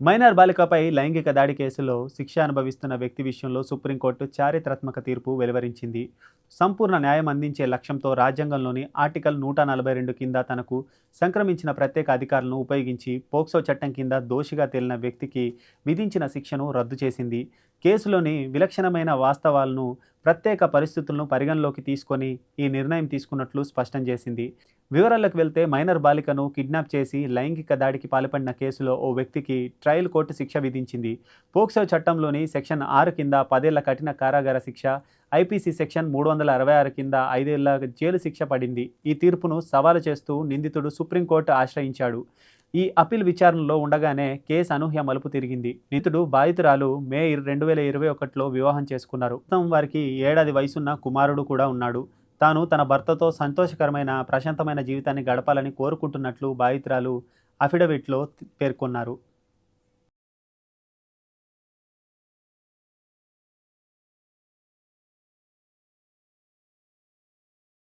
Minor బాలికపై లైంగిక దాడి కేసులో శిక్ష అనుభవిస్తున్న వ్యక్తి విషయంలో సుప్రీంకోర్టు చారిత్రాత్మక తీర్పు వెలువరించింది. సంపూర్ణ న్యాయం అందించే లక్ష్యంతో రాజ్యాంగంలోని ఆర్టికల్ నూట నలభై రెండు కింద తనకు సంక్రమించిన ప్రత్యేక అధికారులను ఉపయోగించి పోక్సో చట్టం కింద దోషిగా తేలిన వ్యక్తికి విధించిన శిక్షను రద్దు చేసింది. కేసులోని విలక్షణమైన వాస్తవాలను ప్రత్యేక పరిస్థితులను పరిగణలోకి తీసుకొని ఈ నిర్ణయం తీసుకున్నట్లు స్పష్టం చేసింది. వివరాలకు వెళ్తే మైనర్ బాలికను కిడ్నాప్ చేసి లైంగిక దాడికి పాల్పడిన కేసులో ఓ వ్యక్తికి ట్రయల్ కోర్టు శిక్ష విధించింది. పోక్సో చట్టంలోని సెక్షన్ ఆరు కింద పదేళ్ళ కఠిన కారాగార శిక్ష ఐపీసీ సెక్షన్ మూడు వందల అరవై ఆరు కింద ఐదేళ్ళ జైలు శిక్ష పడింది. ఈ తీర్పును సవాలు చేస్తూ నిందితుడు సుప్రీంకోర్టు ఆశ్రయించాడు. ఈ అప్పీల్ విచారణలో ఉండగానే కేసు అనూహ్య మలుపు తిరిగింది. నితుడు బాధితురాలు మే రెండు వేల ఇరవై ఒకటిలో వివాహం చేసుకున్నారు. ప్రస్తుతం వారికి ఏడాది వయసున్న కుమారుడు కూడా ఉన్నాడు. తాను తన భర్తతో సంతోషకరమైన ప్రశాంతమైన జీవితాన్ని గడపాలని కోరుకుంటున్నట్లు బాధితురాలు అఫిడవిట్లో పేర్కొన్నారు.